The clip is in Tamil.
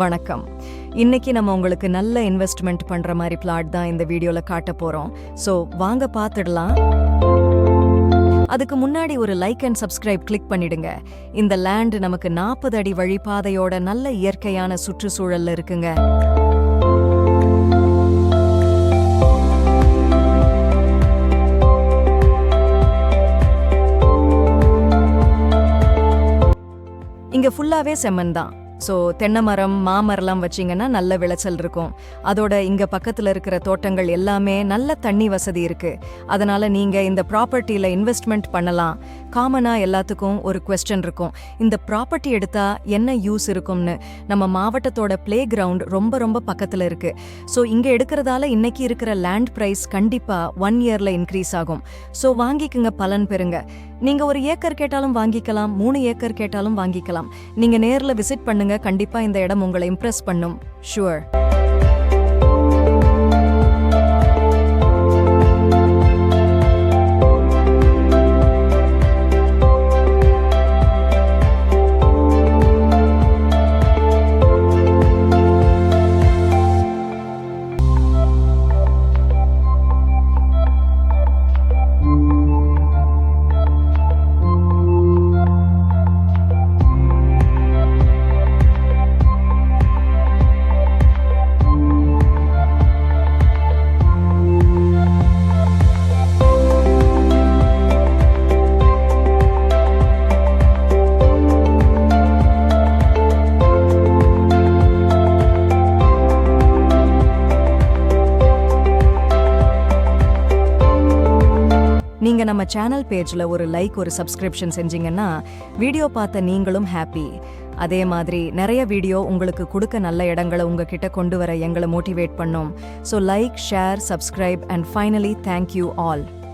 வணக்கம். இன்னைக்கு நம்ம உங்களுக்கு நல்ல இன்வெஸ்ட்மெண்ட் பண்ற மாதிரி பிளாட் தான் இந்த வீடியோல காட்ட போறோம். சோ வாங்க பார்த்துடலாம். அதுக்கு முன்னாடி ஒரு லைக் அண்ட் சப்ஸ்கிரைப் கிளிக் பண்ணிடுங்க. இந்த லேண்ட் நமக்கு நாற்பது அடி வழிபாதையோட நல்ல இயற்கையான சுற்றுச்சூழல்ல இருக்குங்க. இங்க ஃபுல்லாவே செம்மன் தான். ஸோ தென்னை மரம் மாமரம்லாம் வச்சீங்கன்னா நல்ல விளைச்சல் இருக்கும். அதோட இங்க பக்கத்துல இருக்கிற தோட்டங்கள் எல்லாமே நல்ல தண்ணி வசதி இருக்கு. அதனால நீங்க இந்த ப்ராப்பர்ட்டியில் இன்வெஸ்ட்மெண்ட் பண்ணலாம். காமனாக எல்லாத்துக்கும் ஒரு கொஸ்டின் இருக்கும். இந்த ப்ராப்பர்ட்டி எடுத்தால் என்ன யூஸ் இருக்கும்னு. நம்ம மாவட்டத்தோட பிளே கிரவுண்ட் ரொம்ப ரொம்ப பக்கத்தில் இருக்கு. ஸோ இங்கே எடுக்கிறதால இன்னைக்கு இருக்கிற லேண்ட் ப்ரைஸ் கண்டிப்பாக ஒன் இயரில் இன்க்ரீஸ் ஆகும். ஸோ வாங்கிக்குங்க பலன் பெறுங்க. நீங்கள் ஒரு ஏக்கர் கேட்டாலும் வாங்கிக்கலாம் மூணு ஏக்கர் கேட்டாலும் வாங்கிக்கலாம். நீங்கள் நேரில் விசிட் பண்ணுங்க கண்டிப்பாக இந்த இடம் உங்களை இம்ப்ரெஸ் பண்ணும். ஷுவர் நீங்க நம்ம சேனல் பேஜ்ல ஒரு லைக் ஒரு சப்ஸ்கிரிப்ஷன் செஞ்சீங்கன்னா வீடியோ பார்த்த நீங்களும் ஹாப்பி அதே மாதிரி நிறைய வீடியோ உங்களுக்கு கொடுக்க நல்ல இடங்களை உங்ககிட்ட கொண்டு வர எங்களை மோட்டிவேட் பண்ணும். So like share subscribe and finally thank you all